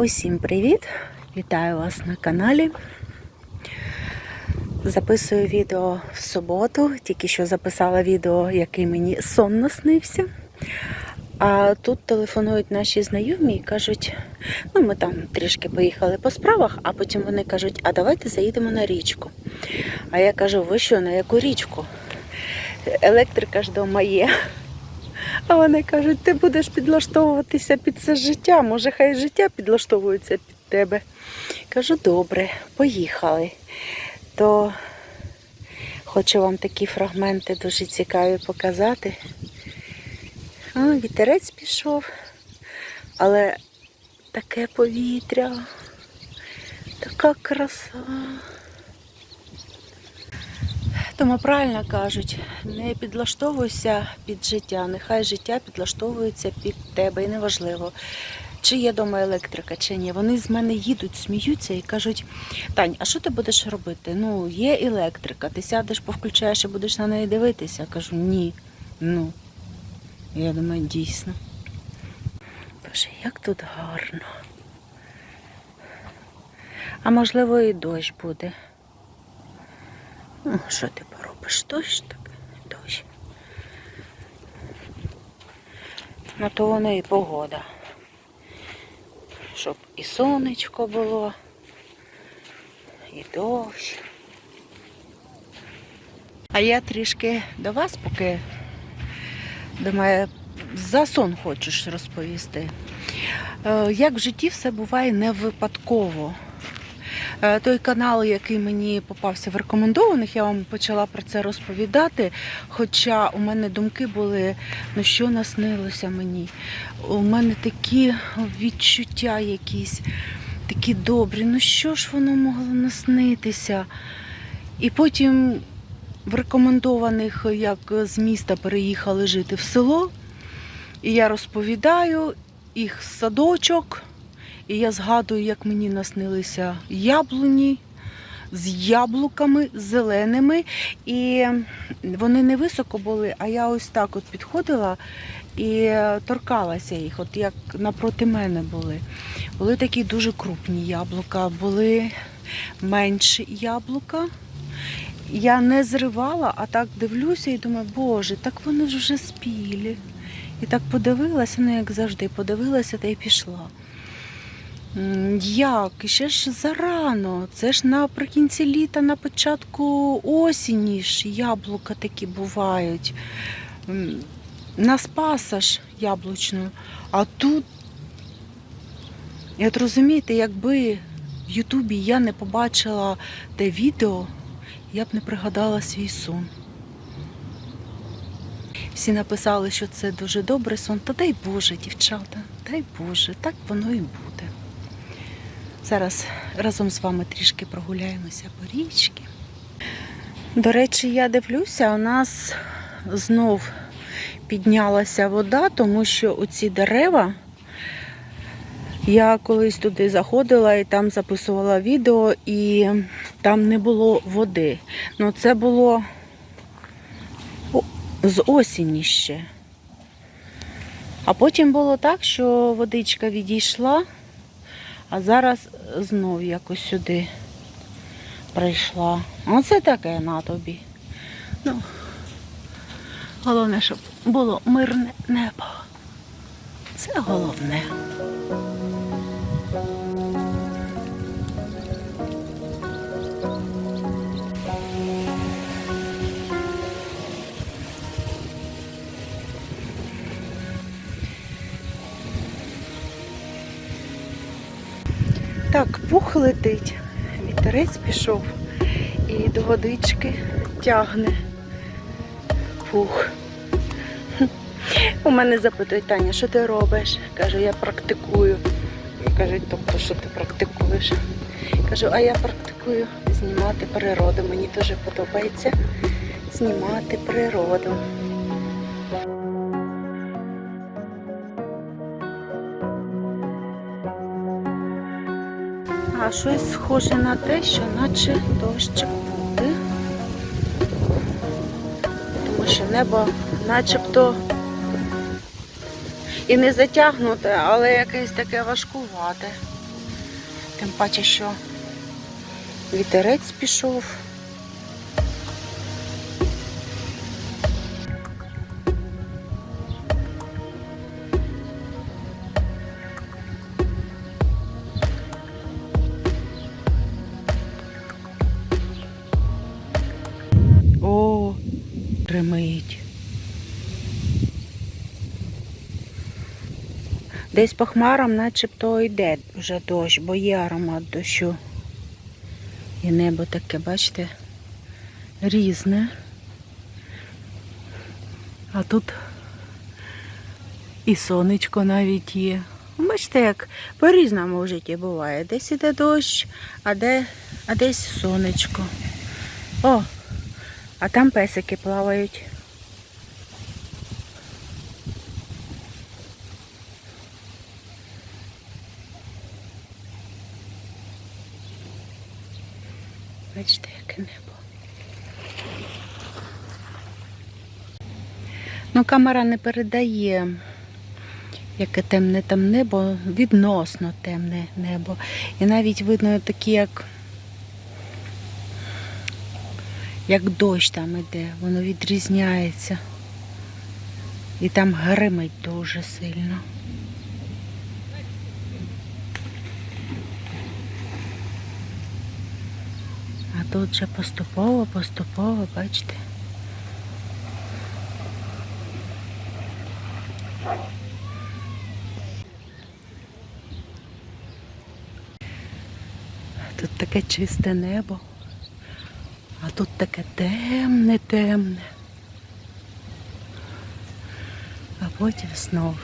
Усім привіт! Вітаю вас на каналі. Записую відео в суботу, тільки що записала відео, який мені сон наснився. А тут телефонують наші знайомі і кажуть, ну ми там трішки поїхали по справах, а потім вони кажуть, а давайте заїдемо на річку. А я кажу, ви що, на яку річку? Електрика ж дома є. А вони кажуть, ти будеш підлаштовуватися під це життя. Може, хай життя підлаштовується під тебе. Кажу, добре, поїхали. То хочу вам такі фрагменти дуже цікаві показати. А, вітерець пішов, але таке повітря, така краса. Тому правильно кажуть, не підлаштовуйся під життя, нехай життя підлаштовується під тебе. І неважливо, чи є дома електрика, чи ні. Вони з мене їдуть, сміються і кажуть, Тань, а що ти будеш робити? Ну, є електрика, ти сядеш, повключаєш і будеш на неї дивитися. Я кажу, ні. Ну, я думаю, дійсно. Боже, як тут гарно. А можливо і дощ буде. Ну, що ти поробиш? Дощ так, дощ. На то воно і погода. Щоб і сонечко було, і дощ. А я трішки до вас, поки думаю, за сон хочеш розповісти. Е, Як в житті все буває не випадково. Е, Той канал, який мені попався в рекомендованих, я вам почала про це розповідати. Хоча у мене думки були, ну що наснилося мені. У мене такі відчуття якісь, такі добрі. Ну що ж воно могло наснитися? І потім в рекомендованих, як з міста переїхали жити в село, і я розповідаю їх садочок. І я згадую, як мені наснилися яблуні з яблуками зеленими. І вони не високо були, а я ось так от підходила і торкалася їх, от як напроти мене були. Були такі дуже крупні яблука, були менші яблука. Я не зривала, а так дивлюся і думаю, боже, так вони ж вже спілі. І так подивилася, ну як завжди, подивилася та й пішла. Як? Ще ж зарано. Це ж наприкінці літа, на початку осені ж яблука такі бувають. На спаса ж яблучну. А тут, от розумієте, якби в Ютубі я не побачила те відео, я б не пригадала свій сон. Всі написали, що це дуже добрий сон. Та дай Боже, дівчата, дай Боже, так воно і буде. Зараз разом з вами трішки прогуляємося по річці. До речі, я дивлюся, у нас знов піднялася вода, тому що оці дерева. Я колись туди заходила і там записувала відео, і там не було води. Ну це було з осені ще. А потім було так, що водичка відійшла, а зараз знов якось сюди прийшла. Оце таке на тобі. Ну, головне, щоб було мирне небо. Це головне. Так, пух летить, вітерець пішов і до водички тягне пух. У мене запитують, Таня, що ти робиш? Кажу, я практикую. Кажуть, тобто, що ти практикуєш? Кажу, а я практикую знімати природу. Мені дуже подобається знімати природу. А щось схоже на те, що наче дощик буде. Тому що небо начебто і не затягнуте, але якесь таке важкувате. Тим паче, що вітерець пішов. Десь по хмарам начебто йде вже дощ, бо є аромат дощу. І небо таке, бачите, різне. А тут і сонечко навіть є. Бачите, як по-різному в житті буває. Десь іде дощ, а, де, а десь сонечко. О, а там песики плавають. Бачите, яке небо. Ну, камера не передає, яке темне там небо, відносно темне небо. І навіть видно такі, як, як дощ там іде, воно відрізняється. І там гримить дуже сильно. А тут же поступово, поступово, бачите. Тут таке чисте небо, а тут таке темне, темне. А потім знов.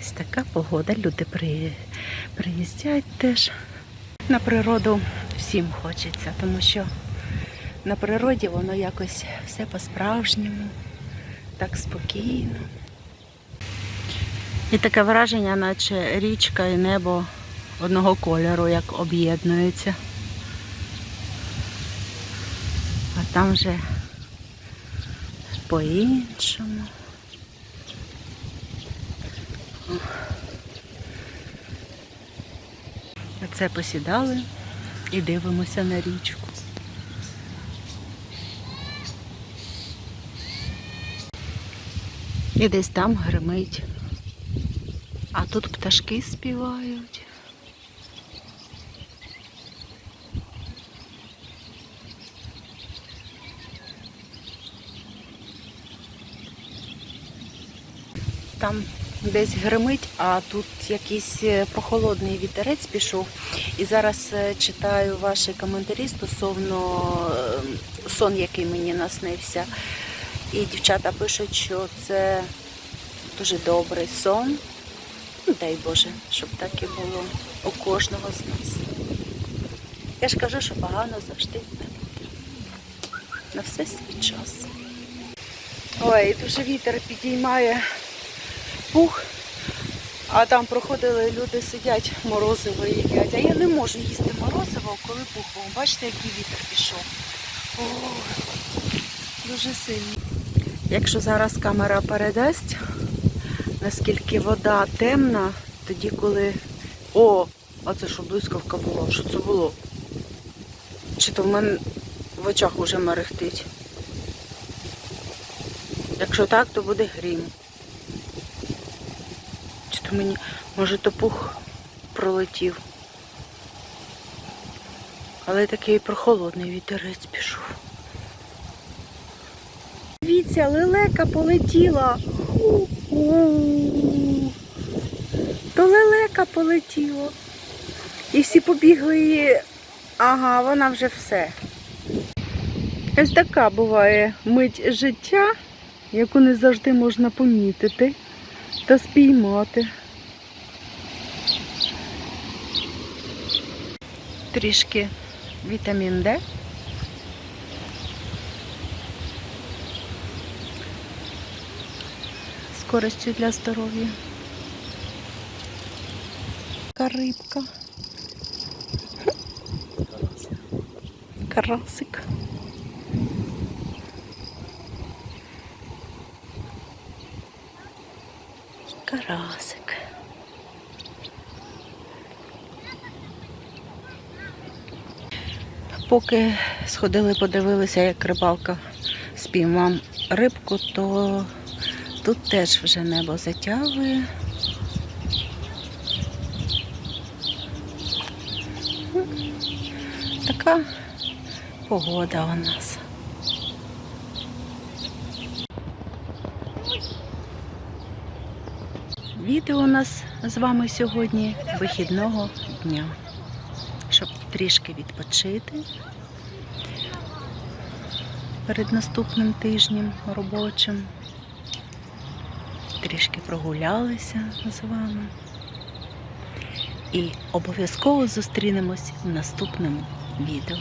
Ось така погода. Люди при- приїздять теж. На природу всім хочеться, тому що на природі воно якось все по-справжньому, так спокійно. І таке враження, наче річка і небо одного кольору, як об'єднуються. А там вже по-іншому. Оце посідали і дивимося на річку. І десь там гримить. А тут пташки співають. Там десь гримить, а тут якийсь е, прохолодний вітерець пішов. І зараз е, читаю ваші коментарі стосовно е, сон, який мені наснився. І дівчата пишуть, що це дуже добрий сон. Ну, дай Боже, щоб так і було у кожного з нас. Я ж кажу, що погано завжди не буде. На все свій час. Ой, дуже вітер підіймає пух, а там проходили люди, сидять, морозиво їдять. А я не можу їсти морозиво, коли пух. Бачите, який вітер пішов. О, дуже сильний. Якщо зараз камера передасть, наскільки вода темна, тоді коли... О, а це що блискавка була? Що це було? Чи то в мене в очах уже мерехтить? Якщо так, то буде грім. Мені, може, то пух пролетів. Але такий прохолодний вітерець пішов. Дивіться, лелека полетіла. То лелека полетіла. І всі побігли. Ага, вона вже все. Ось така буває мить життя, яку не завжди можна помітити та спіймати. Трішки вітамін Д. З користю для здоров'я. Така рибка. Карасик. Карасик. Поки сходили, подивилися, як рибалка спіймав рибку, то тут теж вже небо затягує. Така погода у нас. Відео у нас з вами сьогодні вихідного дня, щоб трішки відпочити перед наступним тижнем робочим. Трішки прогулялися з вами. І обов'язково зустрінемось в наступному відео.